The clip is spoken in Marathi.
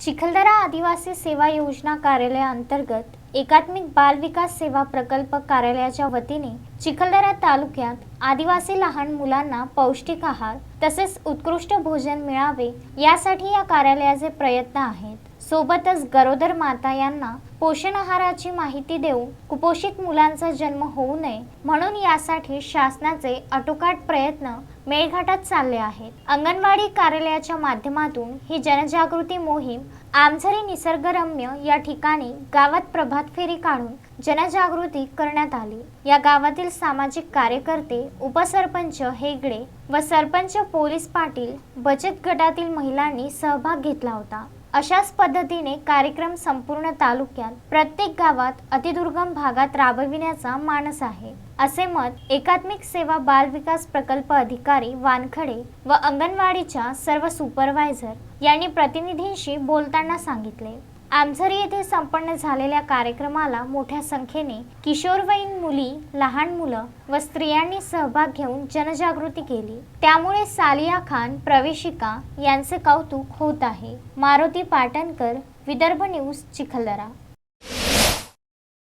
चिखलदरा आदिवासी सेवा योजना कार्यालयाअंतर्गत एकात्मिक बाल विकास सेवा प्रकल्प कार्यालयाच्या वतीने चिखलदरा तालुक्यात आदिवासी लहान मुलांना पौष्टिक आहार तसेच उत्कृष्ट भोजन मिळावे यासाठी या कार्यालयाचे प्रयत्न आहेत सोबतच गरोदर माता यांना पोषण आहाराची माहिती देऊन कुपोषित मुलांचा जन्म होऊ नये म्हणून यासाठी शासनाचे अटोकाट प्रयत्न मेळघाटात चालले आहेत. अंगणवाडी कार्यालयाच्या माध्यमातून ही जनजागृती मोहीम आमझरी निसर्गरम्य या ठिकाणी गावात प्रभात फेरी काढून जनजागृती करण्यात आली. या गावातील सामाजिक कार्यकर्ते उपसरपंच हेगडे व सरपंच पोलीस पाटील बचत गटातील महिलांनी सहभाग घेतला होता. अशाच पद्धतीने कार्यक्रम संपूर्ण तालुक्यात प्रत्येक गावात अतिदुर्गम भागात राबविण्याचा मानस आहे. असे मत एकात्मिक सेवा बाल विकास प्रकल्प अधिकारी वानखडे व अंगणवाडीच्या सर्व सुपरवायझर यांनी प्रतिनिधींशी बोलताना सांगितले. आमझरी येथे संपन्न झालेल्या कार्यक्रमाला मोठ्या संख्येने किशोरवयीन मुली लहान मुलं व स्त्रियांनी सहभाग घेऊन जनजागृती केली. त्यामुळे सालिया खान प्रवेशिका यांचे कौतुक होत आहे. मारुती पाटणकर विदर्भ न्यूज चिखलदरा.